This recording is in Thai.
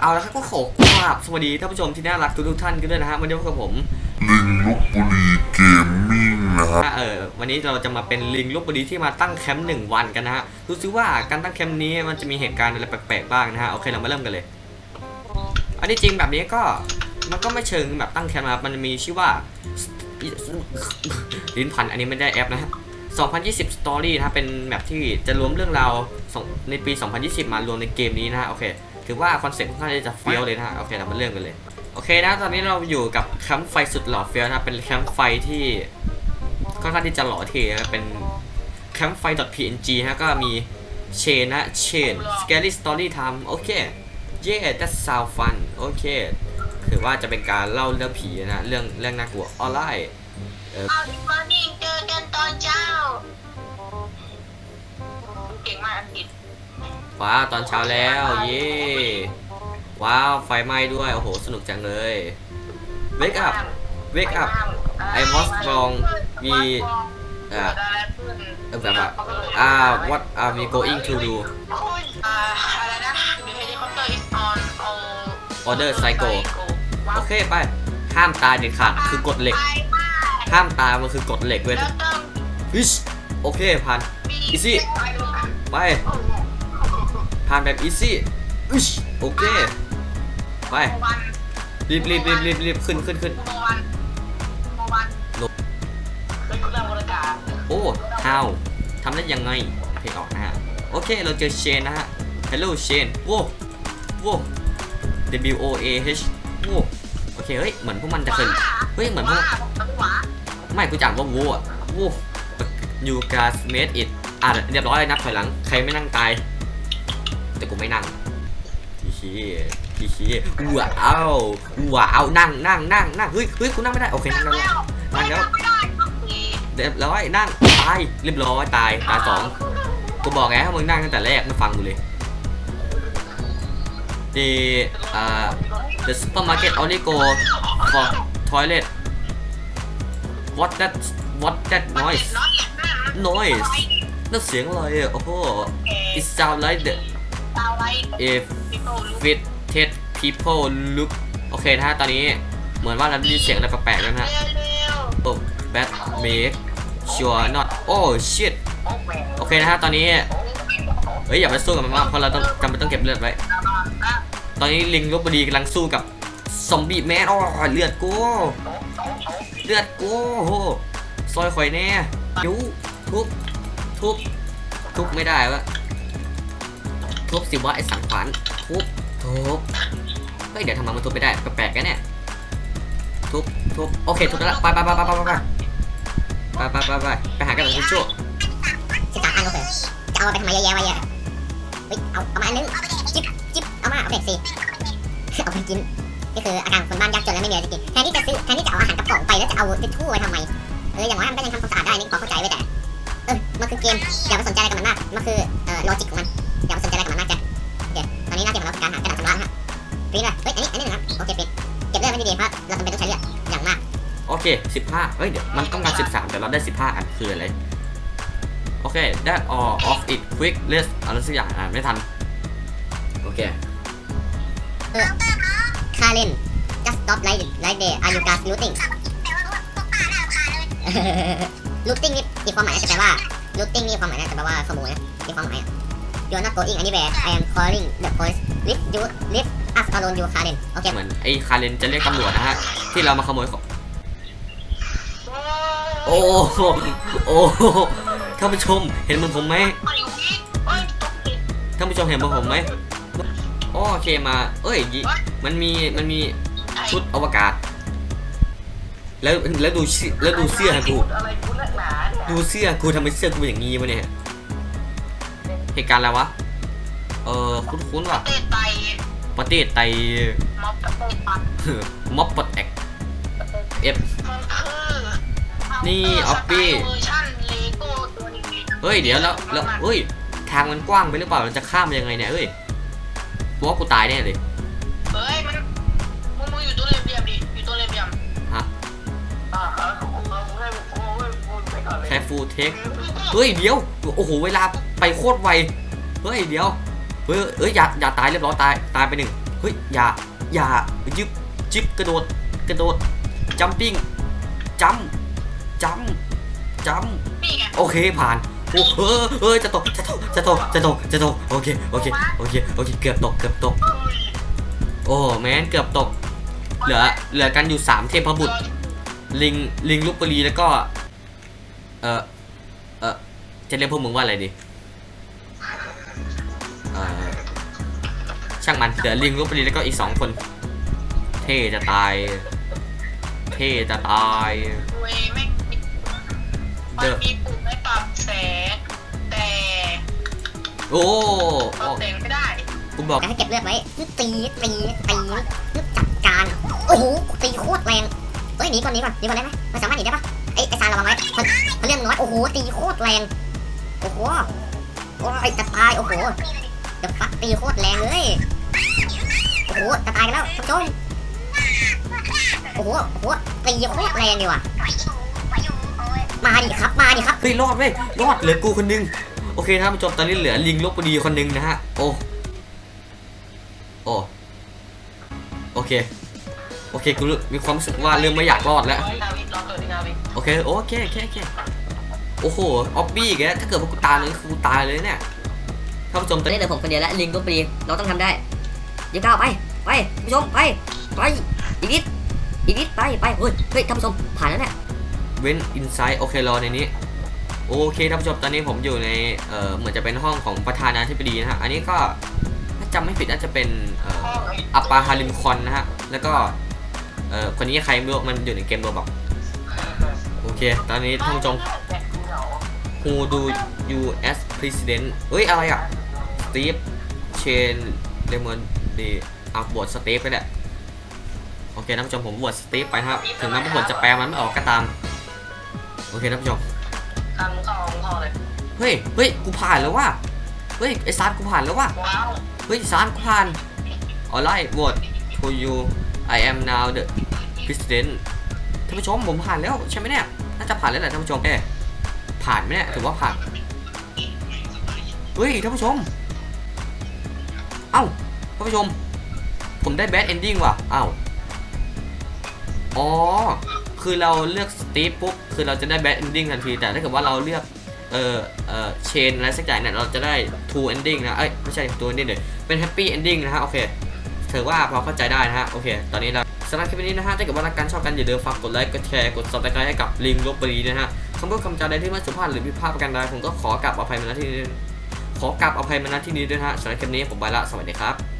เอาแล้วครับก็ขอกราบสวัสดีท่านผู้ชมที่น่ารักทุกๆท่านกันด้วยนะฮะวันนี้พบกับผมลิงลบบุรีเกมมิ่งนะครับเออวันนี้เราจะมาเป็นลิงลบบุรีที่มาตั้งแคมป์หนึ่งวันกันนะฮะดูซิว่าการตั้งแคมป์นี้มันจะมีเหตุการณ์อะไรแปลกๆบ้างนะฮะโอเคเรามาเริ่มกันเลย อันนี้จริงแบบนี้ก็มันก็ไม่เชิงแบบตั้งแคมป์นะครับมันมีชื่อว่าลิ้นพันอันนี้ไม่ได้แอปนะฮะ2020 Story นะครับเป็นแบบที่จะรวมเรื่องราวสองในปี 2020 มารวมในเกมนี้นะฮะโอเค ถือว่าคอนเซ็ปต์ค่อนข้างจะเฟี้ยวเลยนะโอเคเรามาเริ่มกันเลย โอเคนะ ตอนนี้เราอยู่กับแคมป์ไฟสุดหล่อเฟี้ยวนะ เป็นแคมป์ไฟที่ค่อนข้างที่จะหล่อเท่นะเป็นแคมป์ไฟ .png ฮะก็มีเชนนะเชน scary story time โอเค yeah that sound fun โอเคถือว่าจะเป็นการเล่าเรื่องผีนะเรื่องเรื่องน่ากลัวออนไลน์เอาดิมอร์นิ่งเจอกันตอนเช้าเก่งมากอังกฤษ ว้าวตอนเช้าแล้วเย้ว้าวไฟไหม้ด้วย โอ้โห สนุกจังเลย wake up wake up I was wrong we เอ่อเออแบบว่าอ่า what are we going to do อะไรนะ The helicopter is on all order psycho โอเคไป ห้ามตายเด็ดขาดคือกฎเหล็ก ห้ามตายมันคือกฎเหล็กเว้ยแล้วต้องอิชโอเคผ่าน Easy ไป ผ่านแบบ easy อิชโอเค ไป วันรีบรีบรีบรีบรีบขึ้นขึ้นขึ้นวันวันลงเป็นคุณบริการโอ้ how ทำได้ยังไงเพลงออกนะฮะ โอเค เราเจอเชนนะฮะ hello เชนโว้โว้ W O A H โว้โอเค เฮ้ย เหมือนพวกมันจะเคยเฮ้ย เหมือนพวก หวาไม่กูจำว่าโว้อะโว้ you guys made it อะเรียบร้อยเลยนับถอยหลัง ใครไม่นั่งตายแต่กู ไม่นั่งทีชีทีชีว้าวว้าวนั่งนั่งนั่งนั่งเฮ้ยเฮ้ยกูนั่งไม่ได้โอเคนั่งได้แล้วนั่งแล้วไม่ได้ต้องมีเรียบร้อยนั่งตายเรียบร้อยตายตายสองกูบอกไงให้มึงนั่งตั้งแต่แรกไม่ฟังกูเลย the uh the supermarket only go for toilet what that what that noise น้อยอย่างนั้น noise นั่นเสียงอะไรอะโอ้โห it sound like the ดาวไลท์ if ปิโป้ลูก fitted people look โอเคนะฮะตอนนี้เหมือนว่าเราได้ยินเสียงอะไรแปลกๆแล้วนะฮะเร็ว oh bad make sure not oh shit ๆโอ้โหโอเคนะฮะตอนนี้ เฮ้ยอย่าไปสู้กับมันมากเพราะเราต้องจำเป็นต้องเก็บเลือดไว้ ตอนนี้ลิงลบบุรีกำลังสู้กับซอมบี้แมนอ๋อเลือดกูเลือดกูโหซอยข่อยแน่ยุทุบทุบทุบไม่ได้วะ ทุบสิวะไอสังขวานทุบทุบเฮ้ยเดี๋ยวทำไมมันทุบไม่ได้แปลกๆกันเนี่ยทุบทุบโอเคทุบแล้วไปไปไปไปไปไปไปไปไปไปไปไปหากระดาษทิชชู่สิบสามอันโอเคจะเอาไปทำไมเยอะแยะวะเยอะเฮ้ยเอาเอามาอันนึงจิ๊บจิ๊บเอามาเอาไปสี่เอาไปกินก็คืออาการคนบ้านยากจนแล้วไม่มีอะไรจะกินแทนที่จะซื้อแทนที่จะเอาอาหารกระป๋องไปแล้วจะเอาทิชชู่ไปทำไมเอออย่างน้อยมันก็ยังทำความสะอาดได้นี่พอเข้าใจไว้แต่เออมันคือเกมอย่าไปสนใจอะไรกับมันมากมันคือเอ่อโลจิกของมัน นนี้หน้าที่ของเราคือการหากระดาษชำระนะฮะฟรีเลยเฮ้ยอันนี้อันนี้นะครับโอเคปิดเก็บเลือดไว้ดีๆเพราะเราจำเป็นต้องใช้เลือดอย่างมากโอเค 15เฮ้ยเดี๋ยวมันต้องการ 13 แต่เราได้ 15 อันคืออะไรโอเค that all of it quick list อะไรสักอย่างอ่านไม่ทัน โอเคคาเรน just stop right right there are you guys looting looting นี่อีกความหมายน่าจะแปลว่า looting นี่ความหมายน่าจะแปลว่าขโมยนะอีกความหมายอะ you're not going anywhere I am calling the police leave you leave us alone you Karen โอเคเหมือนไอ้คาเรนจะเรียกตำรวจนะฮะ ที่เรามาขโมยของโอ้โหโอ้โหท่านผู้ชมเห็นเหมือนผมไหมท่านผู้ชมเห็นเหมือนผมไหมโอเคมา เอ้ยมันมีมันมีชุดอวกาศ แล้วแล้วดูแล้วดูเสื้อกูอะไรกูนักหนาเนี่ยดูเสื้อกูทำไมเสื้อกูอย่างงี้วะเนี่ย เหตุการณ์อะไรวะ เออคุ้นๆว่ะ เตะไตประเทศไตม็อบเตะปัดม็อบปลดแอกเอฟ มันคือนี่ออฟปี้เวอร์ชันเลโก้ตัวนี้เฮ้ยเดี๋ยวแล้วแล้วเฮ้ยทางมันกว้างไปหรือเปล่าเราจะข้ามยังไงเนี่ยเฮ้ยกูว่ากูตายแน่เลย เฮ้ยมันมึงมึงอยู่ตัว แค่ฟูลเทคเฮ้ยเดี๋ยวโอ้โหเวลาไปโคตรไวเฮ้ยเดี๋ยวเฮ้ยเอ้ยอย่าอย่าตายเรียบร้อยตายตายไปหนึ่งเฮ้ยอย่าอย่ายึบจิบกระโดดกระโดดจัมปิ้งจัมจัมจัมโอเคผ่านโอ้เออเออจะตกจะตกจะตกจะตกจะตกโอเคโอเคโอเคโอเคเกือบตกเกือบตก โอ้แมนเกือบตก เหลือเหลือกันอยู่สามเทพบุตรลิงลิงลูกปรีแล้วก็ เออเออจะเรียกพวกมึงว่าอะไรดีเออช่างมันเหลือลิงลูกปรีแล้วก็อีกสองคน เท่จะตาย เท่จะตาย เวยไม่มีมัเดนอะมีปุ่มให้ปรับแสง แต่โอ้ปรับแสงไม่ได้กูบอก แต่ให้เก็บเลือดไว้ตีตีตีจัดการ โอ้โหตีโคตรแรง เฮ้ยหนีก่อนหนีก่อนหนีก่อนได้ไหมมันสามารถหนีได้ปะไอ้ไอ้ซานระวังไว้คนคนเรื่องน้อย โอ้โห ตีโคตรแรง โอ้โห โอ้ยจะตาย โอ้โหเดี๋ยวฟักตีโคตรแรงเลย โอ้โห จะตายกันแล้วท่านผู้ชม โอ้โห โอ้โห ตีโคตรแรงดีว่ะมาดิครับ มาดิครับ เฮ้ย รอดเว้ย รอด เหลือกูคนนึง โอเคท่านผู้ชม ตอนนี้เหลือลิงลบบุรีคนนึงนะฮะ โอ้ โอ้ โอเค โอเคกูรู้มีความรู้สึกว่าเริ่มไม่อยากรอดแล้ว นาวิรอเกิดที่นาวิโอเคโอเคโอเคโอเคโอ้โหออบบี้อีกแล้วถ้าเกิดว่ากูตายเลยคือกูตายเลยเนี่ยท่านผู้ชมตตออนนนี้นี้เหลือผมคนเดียวแล้วลิงตัวปรีเราต้องทำได้ยิงก้าวไปไปท่านผู้ชมไปไปอีกนิดอีกนิดไปไปเฮ้ยเฮ้ยท่านผู้ชมผ่านแล้วเนี่ยเว้นอินไซด์โอเครอในนี้ โอเคท่านผู้ชมตอนนี้ผมอยู่ในเอ่อเหมือนจะเป็นห้องของประธานาธิบดีนะฮะอันนี้ก็ถ้าจำไม่ผิดน่าจะเป็นเอ่อ ห้องไอ้อัปปาฮาริมคอนนะฮะ แล้วก็ เอ่อคนนี้ใครไม่รู้มันอยู่ในเกมโรบอกโอเค ตอนนี้ท่านผู้ชม Who do you as president เฮ้ย อะไรอะ Steve Chen Lemon ดีอะบวชสตีฟไปแหละโอเคท่านผู้ชมผมบวชสตีฟไปนะครับ ถึงแม้ว่าผลจะแปลมันไม่ออกก็ตาม โอเคท่านผู้ชมทำเข้าเข้าเลยเฮ้ยเฮ้ยกูผ่านแล้วว่ะเฮ้ยไอ้ซาร์กูผ่านแล้วว่ะว้าวเฮ้ยซานกูผ่าน alright vote to you I am now the president ท่านผู้ชมผมผ่านแล้วใช่ไหมเนี่ย น่าจะผ่านแล้วแหละท่านผู้ชมเอ๊ผ่านไหมเนี่ยถือว่าผ่าน เฮ้ยท่านผู้ชม เอ้าท่านผู้ชม ผมได้ bad ending ว่ะ เอ้า อ๋อ คือเราเลือกสตีฟปุ๊บ คือเราจะได้ bad ending ทันที แต่ถ้าเกิดว่าเราเลือก เอ่อเอ่อเชนอะไรสักอย่างเนี่ยเราจะได้ two ending นะ เอ้ย ไม่ใช่ two ending เลยเป็น happy ending นะฮะ โอเค ถือว่าพอเข้าใจได้นะฮะ โอเค ตอนนี้เราสำหรับคลิปนี้นะฮะ ถ้าเกิดว่ารักกันชอบกันอย่าลืมฝากกดไลค์ กดแชร์ กด subscribe ให้กับลิงลบบุรีนะฮะคำพูดคำจาใดที่ไม่สุภาพหรือผิดพลาดประการใดผมก็ขอกลับอภัยมาณที่นี้ ขอกลับอภัยมาณที่นี้ด้วยฮะสำหรับคลิปนี้ผมไปละ สวัสดีครับ